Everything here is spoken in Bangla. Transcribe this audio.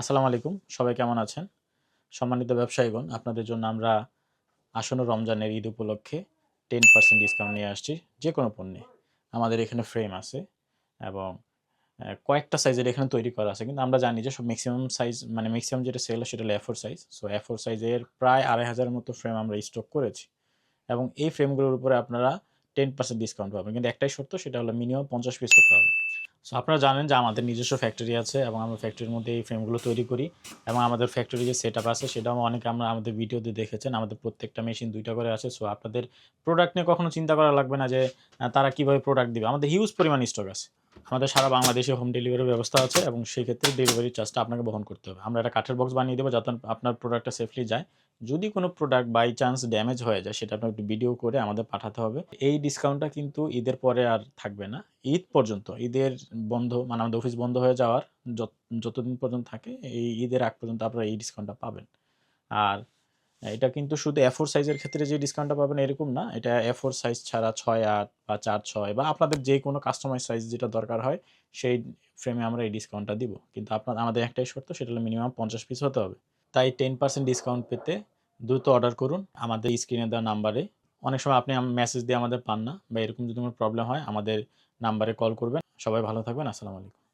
আসসালামু আলাইকুম। সবাই কেমন আছেন? সম্মানিত ব্যবসায়ীগণ, আপনাদের জন্য আমরা আসন্ন রমজানের ঈদ উপলক্ষে টেন পার্সেন্ট ডিসকাউন্ট নিয়ে আসছি যে কোনো পণ্যে। আমাদের এখানে ফ্রেম আছে এবং কয়েকটা সাইজের এখানে তৈরি করা আছে। কিন্তু আমরা জানি যে সব ম্যাক্সিমাম সাইজ মানে ম্যাক্সিমাম যেটা সেল সেটা হলো এফোর সাইজ সো এফোর সাইজের প্রায় আড়াই হাজারের মতো ফ্রেম আমরা স্টক করেছি। এবং এই ফ্রেমগুলোর উপরে আপনারা টেন পার্সেন্ট ডিসকাউন্ট পাবেন। কিন্তু একটাই শর্ত, সেটা হলো মিনিমাম পঞ্চাশ পিস হতে হবে। সো আপনারা জানেন যে আমাদের নিজস্ব ফ্যাক্টরি আছে এবং আমরা ফ্যাক্টরির মধ্যে এই ফ্রেমগুলো তৈরি করি এবং আমাদের ফ্যাক্টরি যে সেট আছে সেটাও অনেকে আমরা আমাদের ভিডিওতে দেখেছেন। আমাদের প্রত্যেকটা মেশিন দুইটা করে আছে। সো আপনাদের প্রোডাক্ট নিয়ে কখনো চিন্তা করা লাগবে না যে তারা কীভাবে প্রোডাক্ট দিবে। আমাদের হিউজ পরিমাণ স্টক আছে। আমাদের সারা বাংলাদেশে হোম ডেলিভারির ব্যবস্থা আছে এবং সেই ক্ষেত্রে ডেলিভারি চার্জটা আপনাকে বহন করতে হবে। আমরা একটা কাঠের বক্স বানিয়ে দেবো যাতে আপনার প্রোডাক্টটা সেফলি যায়। যদি কোনো প্রোডাক্ট বাই চান্স ড্যামেজ হয়ে যায়, সেটা আপনার একটু ভিডিও করে আমাদের পাঠাতে হবে। এই ডিসকাউন্টটা কিন্তু ঈদের পরে আর থাকবে না। ঈদ পর্যন্ত, ঈদের বন্ধ মানে আমাদের অফিস বন্ধ হয়ে যাওয়ার যত- যতদিন পর্যন্ত থাকে, এই ঈদের আগ পর্যন্ত আপনারা এই ডিসকাউন্টটা পাবেন। আর এটা কিন্তু শুধু এ ফোর সাইজের ক্ষেত্রে যে ডিসকাউন্টটা পাবেন এরকম না। এটা এ ফোর সাইজ ছাড়া ছয় আট বা চার ছয় বা আপনাদের যে কোনো কাস্টমাইজ সাইজ যেটা দরকার হয়, সেই ফ্রেমে আমরা এই ডিসকাউন্টটা দিব। কিন্তু আপনার, আমাদের একটাই শর্ত, সেটা হলো মিনিমাম পঞ্চাশ পিস হতে হবে। তাই টেন পার্সেন্ট ডিসকাউন্ট পেতে দ্রুত অর্ডার করুন। আমাদের স্ক্রিনে দেওয়া নাম্বারে অনেক সময় আপনি মেসেজ দিয়ে আমাদের পান না বা এরকম যদি কোনো প্রবলেম হয়, আমাদের নাম্বারে কল করবেন। সবাই ভালো থাকবেন। আসসালামু আলাইকুম।